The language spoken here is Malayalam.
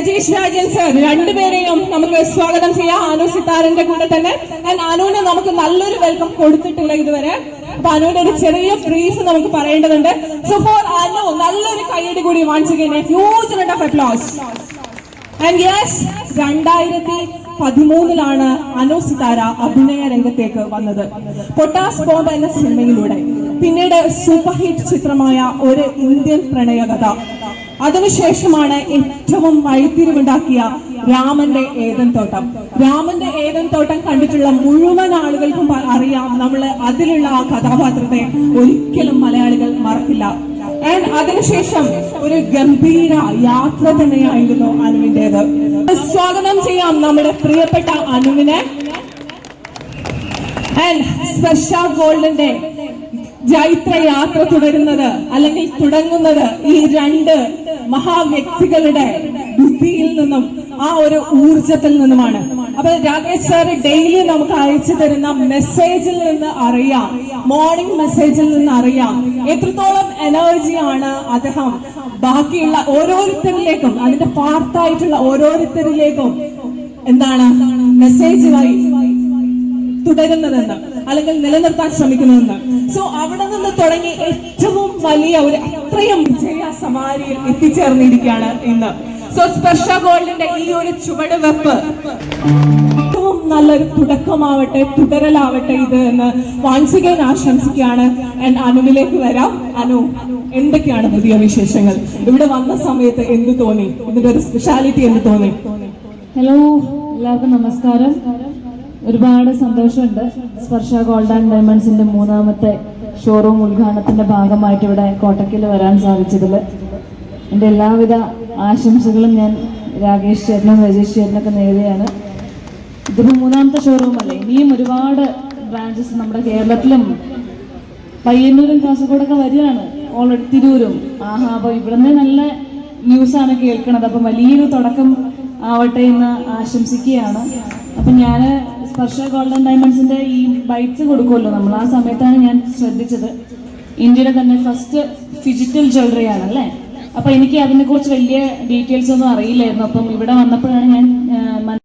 രജീഷ് രാജൻ സർ രണ്ടുപേരെയും നമുക്ക് സ്വാഗതം ചെയ്യാം. അനു സിത്താറിന്റെ കൂടെ തന്നെ. ഞാൻ അനുവിന് നമുക്ക് നല്ലൊരു വെൽക്കം കൊടുത്തിട്ടില്ല ഇതുവരെ. അപ്പൊ അനുവിന്റെ ഒരു ചെറിയ ബ്രീഫ് നമുക്ക് പറയേണ്ടതുണ്ട്. സോ ഫോർ അനു നല്ലൊരു കൈയടി കൂടി വാങ്ങിച്ചു കഴിഞ്ഞാൽ ഹ്യൂജ് ആൻഡ് യെസ് രണ്ടായിരത്തി പതിമൂന്നിലാണ് അനു സിതാര അഭിനയ രംഗത്തേക്ക് വന്നത്. പൊട്ടാസ് ബോംബ് എന്ന സിനിമയിലൂടെ. പിന്നീട് സൂപ്പർ ഹിറ്റ് ചിത്രമായ ഒരു ഇന്ത്യൻ പ്രണയകഥ. അതിനുശേഷമാണ് ഏറ്റവും വഴിത്തിരിവുണ്ടാക്കിയ രാമന്റെ ഏതൻ തോട്ടം. രാമന്റെ ഏതൻ തോട്ടം കണ്ടിട്ടുള്ള മുഴുവൻ ആളുകൾക്കും അറിയാം. നമ്മൾ അതിലുള്ള ആ കഥാപാത്രത്തെ ഒരിക്കലും മലയാളികൾ മറക്കില്ല. ആൻഡ് അതിനുശേഷം ഒരു ഗംഭീര യാത്ര തന്നെയായിരുന്നു അനുവിന്റേത് സ്വാഗതം ചെയ്യാം നമ്മുടെ പ്രിയപ്പെട്ട അനുവിനെ. ആൻഡ് സ്പർശ ഗോൾഡിന്റെ ജൈത്ര യാത്ര തുടരുന്നത് അല്ലെങ്കിൽ തുടങ്ങുന്നത് ഈ രണ്ട് മഹാവ്യക്തികളുടെ ബുദ്ധിയിൽ നിന്നും ആ ഒരു ഊർജത്തിൽ നിന്നുമാണ്. അപ്പൊ രാകേഷ് സാർ ഡെയിലി നമുക്ക് അയച്ചു തരുന്ന മെസ്സേജിൽ നിന്ന് അറിയാം. മോർണിംഗ് മെസ്സേജിൽ നിന്ന് അറിയാം. എത്രത്തോളം എനർജിയാണ് അദ്ദേഹം. ബാക്കിയുള്ള ഓരോരുത്തരിലേക്കും അതിന്റെ പാർട്ടായിട്ടുള്ള ഓരോരുത്തരിലേക്കും എന്താണ് മെസ്സേജുമായി തുടരുന്നതെന്ന് അല്ലെങ്കിൽ നിലനിർത്താൻ ശ്രമിക്കുന്നതെന്ന്. സോ അവിടെ നിന്ന് തുടങ്ങി ഏറ്റവും വലിയ ഒരു അത്രയും വിജയ സമാരിയിൽ എത്തിച്ചേർന്നിരിക്കുകയാണ് ഇന്ന്. സോ സ്പർശ ഗോൾഡിന്റെ ഈ ഒരു ചുവടുവെപ്പ് ഏറ്റവും നല്ലൊരു തുടക്കമാവട്ടെ തുടരലാവട്ടെ ഇത് എന്ന് വാൻസികൻ ആശംസിക്കുകയാണ്. അനുവിലേക്ക് വരാം. അനു എന്തൊക്കെയാണ് പുതിയ വിശേഷങ്ങൾ? ഇവിടെ വന്ന സമയത്ത് എന്ത് തോന്നി? ഇതിന്റെ ഒരു സ്പെഷ്യാലിറ്റി എന്ത് തോന്നി? ഹലോ എല്ലാവർക്കും നമസ്കാരം. ഒരുപാട് സന്തോഷമുണ്ട്. സ്പർശ ഗോൾഡ് ആൻഡ് ഡയമണ്ട്സിന്റെ മൂന്നാമത്തെ ഷോറൂം ഉദ്ഘാടനത്തിന്റെ ഭാഗമായിട്ട് ഇവിടെ കോട്ടക്കിൽ വരാൻ സാധിച്ചതിൽ എന്റെ എല്ലാവിധ ആശംസകളും ഞാൻ രാകേഷ് ചേട്ടനും രജേഷ് ചേട്ടനൊക്കെ നേരെയാണ് ഇതിപ്പോൾ മൂന്നാമത്തെ ഷോറൂം അല്ലേ? ഇനിയും ഒരുപാട് ബ്രാഞ്ചസ് നമ്മുടെ കേരളത്തിലും പയ്യന്നൂരും കാസർഗോഡൊക്കെ വരികയാണ്. ഓൾറെഡി തിരൂരും. ആഹാ അപ്പൊ ഇവിടുന്ന് നല്ല ന്യൂസാണ് കേൾക്കുന്നത് അപ്പൊ വലിയൊരു തുടക്കം ആവട്ടെ എന്ന് ആശംസിക്കുകയാണ്. അപ്പൊ ഞാൻ സ്പർശ ഗോൾഡൻ ഡയമണ്ട്സിന്റെ ഈ ബൈറ്റ്സ് കൊടുക്കുമല്ലോ. നമ്മൾ ആ സമയത്താണ് ഞാൻ ശ്രദ്ധിച്ചത്. ഇന്ത്യയുടെ തന്നെ ഫസ്റ്റ് ഫിജിറ്റൽ ജ്വല്ലറി ആണ് അല്ലേ? അപ്പൊ എനിക്ക് അതിനെ കുറിച്ച് വലിയ ഡീറ്റെയിൽസ് ഒന്നും അറിയില്ലായിരുന്നു. അപ്പം ഇവിടെ വന്നപ്പോഴാണ് ഞാൻ